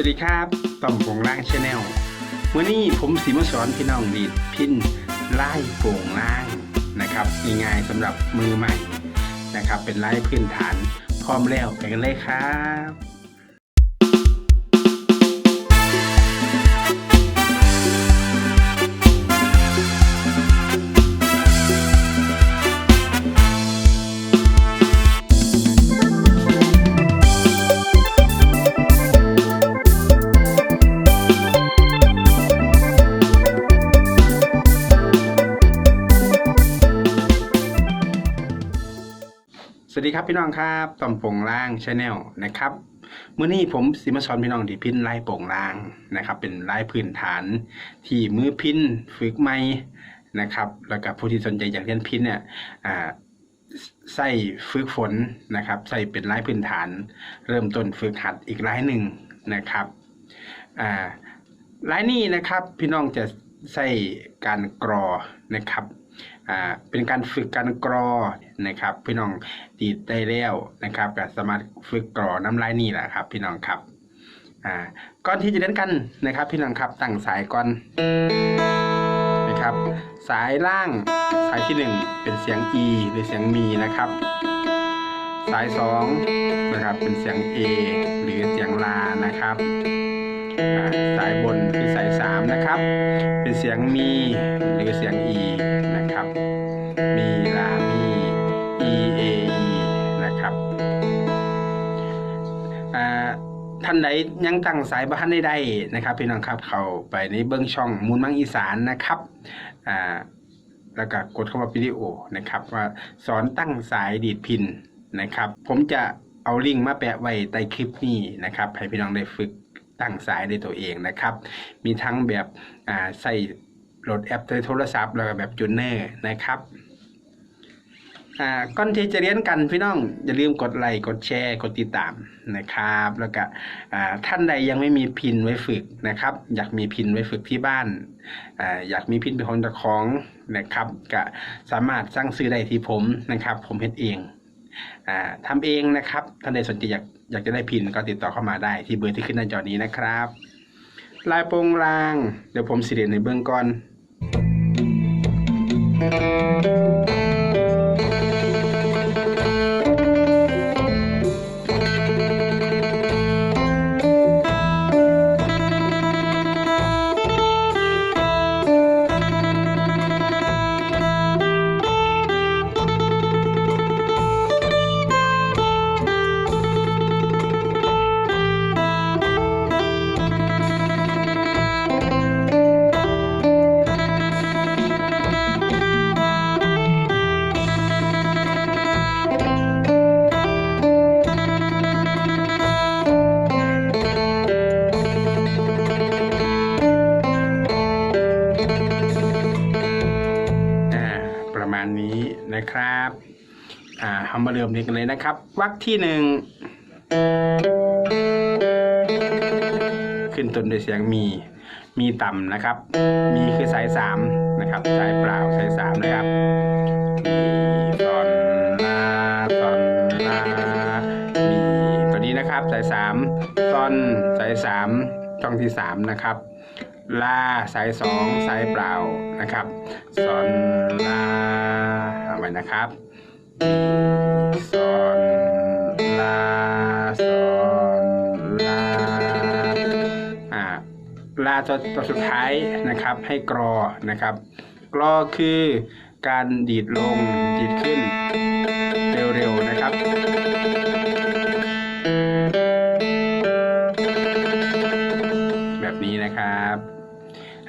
สวัสดีครับต่อมโปงล่างชาแนลวันนี้ผมสีมาสอนพี่น้องดีดพินไล่โป่งล่างนะครับง่ายๆสำหรับมือใหม่นะครับ เป็นไล่พื้นฐานพร้อมแล้วไปกันเลยครับ สวัสดีครับพี่น้องครับต่อมโป่งล่างชาแนลนะครับเมื่อนี้ผมสิมาสอนพี่น้องที่พินไล่โป่งล่างนะครับ เป็นไล่พื้นฐานที่มือพินฝึกใหม่นะครับ แล้วก็ผู้ที่สนใจอยากเรียนพินเนี่ยใส่ฝึกฝนนะครับ ใส่เป็นไล่พื้นฐาน เริ่มต้นฝึกหัดอีกไล่หนึ่งนะครับอ่าไล่นี้นะครับพี่น้องจะใส่การกรอนะครับ อ่าเป็นการฝึกการกรอนะครับ พี่น้องดีดได้แล้วนะครับก็สามารถฝึกกรอน้ำลายนี่แหละครับ พี่น้องครับอ่าก่อนที่จะเล่นกันนะครับ พี่น้องครับตั้งสายก่อนนะครับ สายล่างสายที่หนึ่งเป็นเสียง E หรือเสียงมีนะครับสายสองนะครับเป็นเสียง A หรือเสียงลานะครับ สายบนคือสายสามนะครับ เป็นเสียงมีหรือเสียง E นะครับ มีลามี E A E นะครับท่านใดยังตั้งสายบ้านได้นะครับ พี่น้องครับเข้าไปในเบื้องช่องมูลมังอีสานนะครับอ่าแล้วก็กดเข้ามาวิดีโอนะครับ ว่าสอนตั้งสายดีดพินนะครับ ผมจะเอาลิงก์มาแปะไว้ใต้คลิปนี้นะครับให้พี่น้องได้ฝึกตั้งสายด้วยตัวเองนะครับ มีทั้งแบบใส่ โหลดแอปในโทรศัพท์แล้วก็แบบจูเนอร์นะครับอ่าก่อนที่จะเรียนกันพี่น้องอย่าลืมกดไลค์กดแชร์กดติดตามนะครับ แล้วก็อ่าท่านใดยังไม่มีพินไว้ฝึกนะครับ อยากมีพินไว้ฝึกที่บ้านอ่าอยากมีพินเป็นของเจ้าของนะครับก็สามารถสร้างซื้อได้ที่ผมนะครับ ผมเฮ็ดเองอ่าทำเองนะครับท่านใดสนใจอยากอยากจะได้พินก็ติดต่อเข้ามาได้ที่เบอร์ที่ขึ้นหน้าจอนี้นะครับลายโปรงลาง เดี๋ยวผมสิเรียนในเบื้องก่อน อ่ เรามาเริ่มเรียนกันเลยนะครับวรรคที่หนึ่งขึ้นต้นด้วยเสียงมี มีต่ำนะครับ มีคือสายสามนะครับ สายเปล่าสายสามนะครับมีซอนลาซอนลามีตัวนี้นะครับ สายสามซอนสายสามช่องที่สามนะครับลาสายสองสายเปล่านะครับซอนลาเอาไว้นะครับ ลาซนลาอ่าลาตัวตัวสุดท้ายนะครับให้กรอนะครับ กรอคือการดีดลงดีดขึ้นเร็วๆนะครับ แบบนี้นะครับ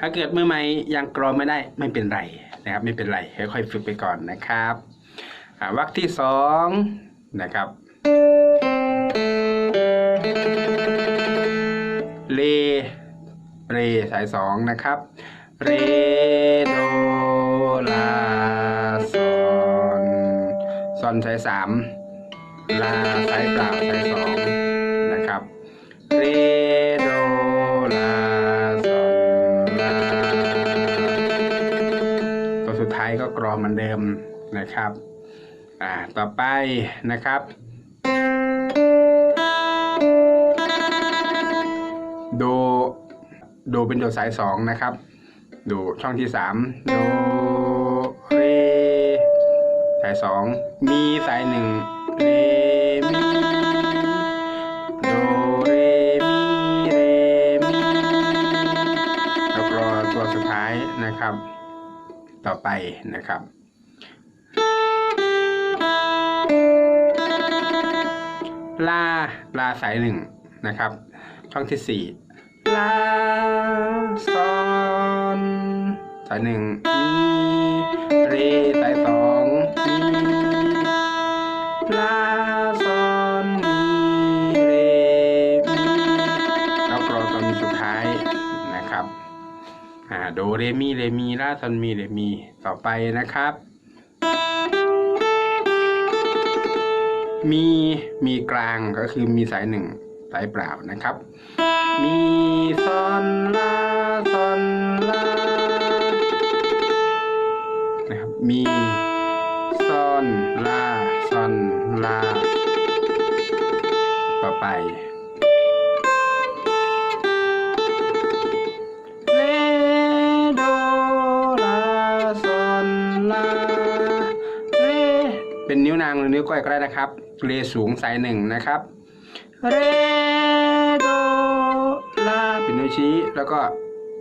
ถ้าเกิดมือใหม่ยังกรอไม่ได้ไม่เป็นไรนะครับ ไม่เป็นไรค่อยๆฝึกไปก่อนนะครับ วรรคที่สองนะครับเลเรสายสองนะครับเรโดลาซอนซอนสายสามลาสายเปล่าสายสองนะครับเรโดลาซอนลาตัวสุดท้ายก็กรอเหมือนเดิมนะครับ อ่าต่อไปนะครับ โด โดเป็นโดสายสองนะครับ โดช่องที่สามโดเรสายสองมีสายหนึ่งเรมีโดเรมีเรมีแล้วก็ตัวสุดท้ายนะครับ ต่อไปนะครับ ลาลาสายหนึ่งนะครับ ช่องที่สี่ลาซอนสายหนึ่งมีเรสายสองมีลาซอนมีเรมีแล้วก็ตอนสุดท้ายนะครับอ่าโดเรมีเรมีลาซอนมีเรมีต่อไปนะครับ มีมีกลางก็คือมีสายหนึ่งสายเปล่านะครับ มีซอนลาซอนลานะครับมีซอนลาซอนลาต่อไปเรโดลาซอนลาเรเป็นนิ้วนางหรือนิ้วก้อยก็ได้นะครับ เรสูงสายหนึ่งนะครับเรโดลาเป็นนิ้วชี้แล้วก็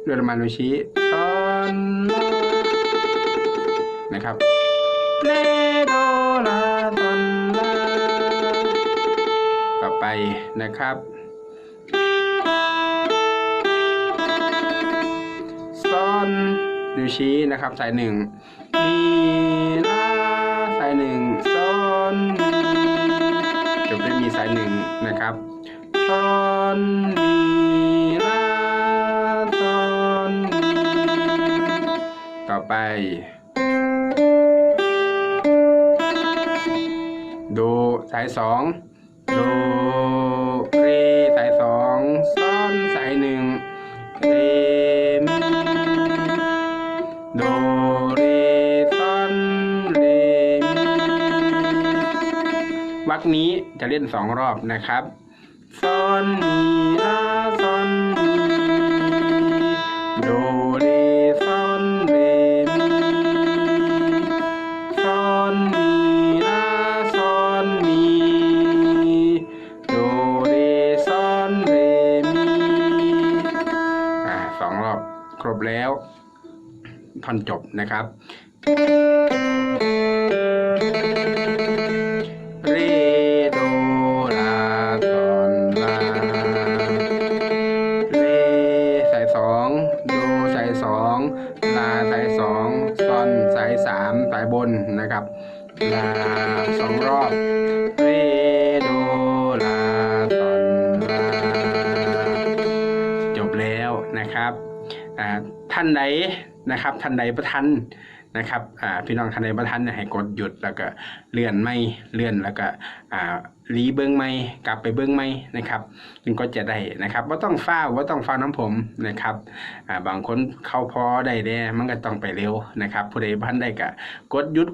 เลื่อนลงมานิ้วชี้ซอนลานะครับเรโดลาซอนลาต่อไปนะครับซอนนิ้วชี้นะครับสายหนึ่งมีลาสายหนึ่งซอน นึ่งนะครับซอนมีลาซอนมีต่อไปโดสายสองโดเรสายสองซ้อนสายหนึ่งเร วรรคนี้จะเล่นสองรอบนะครับซอนมีลาซอนมีโดเรซอนเรมีซอนมีลาซอนมีโดเรซอนเรมีอ่าสองรอบครบแล้วท่อนจบนะครับ ลาสายสองซอนสายสามสายบนนะครับลาสองรอบเรโดลาซอนลาจบแล้วนะครับท่านใดนะครับท่านใดประทัน นะครับอ่าพี่น้องท่านใดประทันเนี่ยให้กดหยุดแล้วก็เลื่อนไม่เลื่อนแล้วก็อ่ารีเบิ้งไม่กลับไปเบิ้งไม่นะครับจึงก็จะได้นะครับว่าต้องฟ้าวว่าต้องฟ้าน้ำผมนะครับอ่าบางคนเข้าพอได้แน่มันก็ต้องไปเร็วนะครับ ผู้ใดพันได้ก็กดหยุด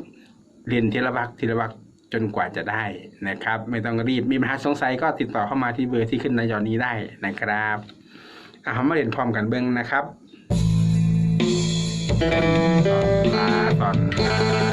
เรียนทีละวักทีละวักจนกว่าจะได้นะครับ ไม่ต้องรีบมีปัญหาสงสัยก็ติดต่อเข้ามาที่เบอร์ที่ขึ้นในจอนี้ได้นะครับอะเรามาเรียนพร้อมกันเบิ้งนะครับ ลาตอ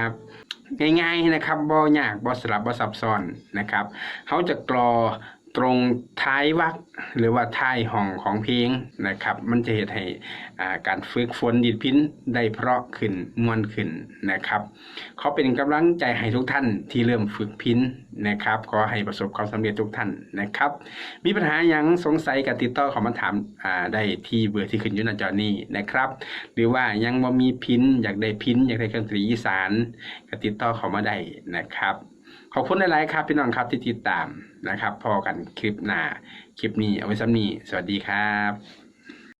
ับง่ายๆนะครับบ่ยากบ่สลับบ่ซับซ้อนนะครับเขาจะกรอ ตรงท้ายวรรคหรือว่าท้ายห้องของเพลงนะครับ มันจะเฮ็ดให้อ่าการฝึกฝนดีดพินได้เพราะขึ้นมวนขึ้นนะครับ เขอเป็นกำลังใจให้ทุกท่านที่เริ่มฝึกพินนะครับ ขอให้ประสบความสำเร็จทุกท่านนะครับ มีปัญหาหยังสงสัยกับติดต่อเข้ามาถามอ่าได้ที่เบอร์ที่ขึ้นอยู่หน้าจอนี้นะครับ หรือว่ายังบ่มีพินอยากได้พินอยากได้เครื่องดนตรีอีสานก็ติดต่อเขามาได้นะครับ ขอบคุณหลายๆครับพี่น้องครับที่ติดตามนะครับพอกันคลิปหน้าคลิปนี้เอาไว้ซ้ำนี้ สวัสดีครับ